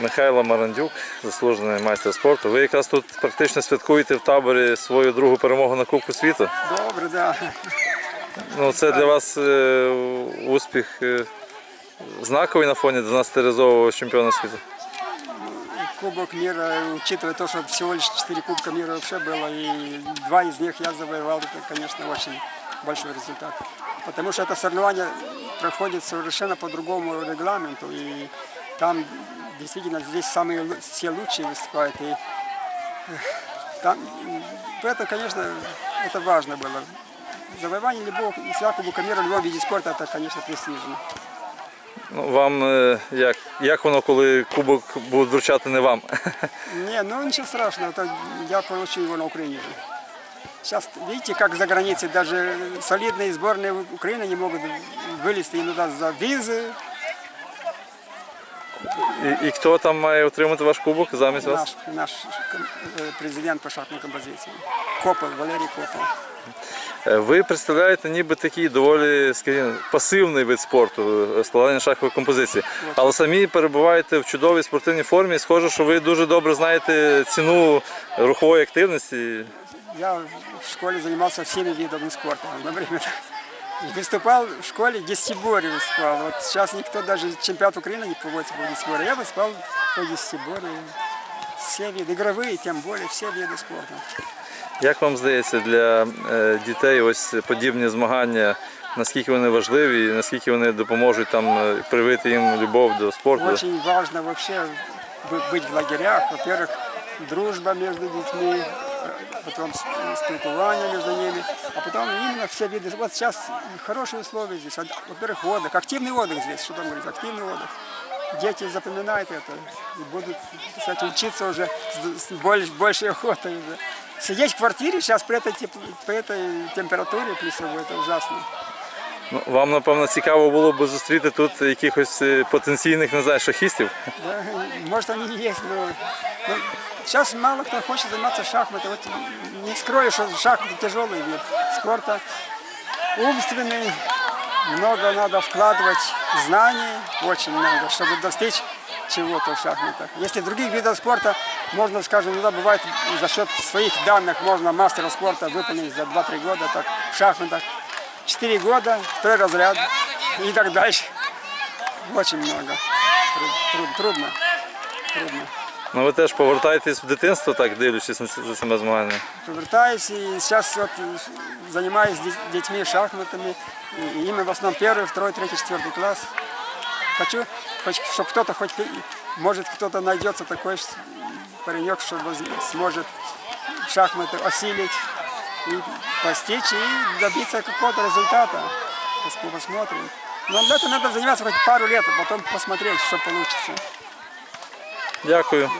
Михайло Марандюк, заслужений майстер спорту. Ви якраз тут практично святкуєте в таборі свою другу перемогу на Кубку світу. Добре, да. Ну, це для вас е, успіх е, знаковий на фоні 12-разового чемпіона світу. Кубок мира, учитывая то, что всего лишь 4 Кубка мира вообще было, и два из них я завоевал, это, конечно, очень большой результат. Потому что это соревнование проходит совершенно по другому регламенту, и там действительно здесь самые все лучшие выступают. И эх, там, это, конечно, это важно было. Завоевание любого, всякого Кубка мира в любом виде спорта, это, конечно, престижно. Ну, вам е, як, як воно, коли кубок будуть вручати не вам? Не, ну ничего страшного, это я получу его на Украине. Сейчас, видите, как за границей даже солидные сборные Украины не могут вылезти иногда за визы. І, і хто там має отримати ваш кубок замість вас? Наш, наш э, президент по шахматной композиции. Копол, Валерий Копол. Е, Ви представляєте ніби такий доволі скажімо, пасивний вид спорту е, складання шахової композиції. Але самі перебуваєте в чудовій спортивній формі. Схоже, що ви дуже добре знаєте ціну рухової активності. Я в школе занимался всеми видами спорта одновременно. И выступал в школе десятиборье выступал. Вот сейчас никто даже чемпионат Украины не проводится по десятиборью. Я выступал по десятиборью. Все виды, игровые, тем более, все виды спорта. Як вам здається, для е, дітей ось подібні змагання, наскільки вони важливі, і наскільки вони допоможуть там е, привити їм любов до спорту? Очень важно вообще бы- быть в лагерях. Во-первых, дружба между детьми, э, потом с- спілкування между ними, а потом именно все виды. Вот сейчас хорошие условия здесь. Вот, Во-первых, отдых, активный отдых здесь, что там говорить, активный отдых. Дети запоминают это и будут, кстати, учиться уже с, с боль- большей охотой уже. Сидеть в квартире сейчас при этой, теп- при этой температуре плюсовой, это ужасно. Ну, вам, напевно, цікаво було б зустріти тут якихось е, потенційних, не знаю, шахістів. Да, может, они и есть, но сейчас мало кто хочет заниматься шахматом. Вот не скрою, что шахматы тяжелый вид спорта, умственный, много надо вкладывать знаний, очень много, чтобы достичь чего-то в шахматах. Если других видах спорта можно, скажем, иногда бывает за счет своих данных можно мастера спорта выполнить за 2-3 года, так в шахматах 4 года, второй разряд и так дальше. Очень много. Тру- тру- Трудно. Трудно. Ну ви теж повертаєтесь в дитинство, так дивлячись на ці- за цими змаганнями. Повертаюсь и сейчас вот э, занимаюсь с дет- детьми шахматами. И именно в основном первый, второй, третий, четвертый класс. Хочу, хоть, чтобы кто-то хоть, и- может кто-то найдется такой ш- паренек, что воз- сможет шахматы осилить и постичь и добиться какого-то результата. Пос- Посмотрим. Но для этого надо заниматься хоть пару лет, а потом посмотреть, что получится. Дякую.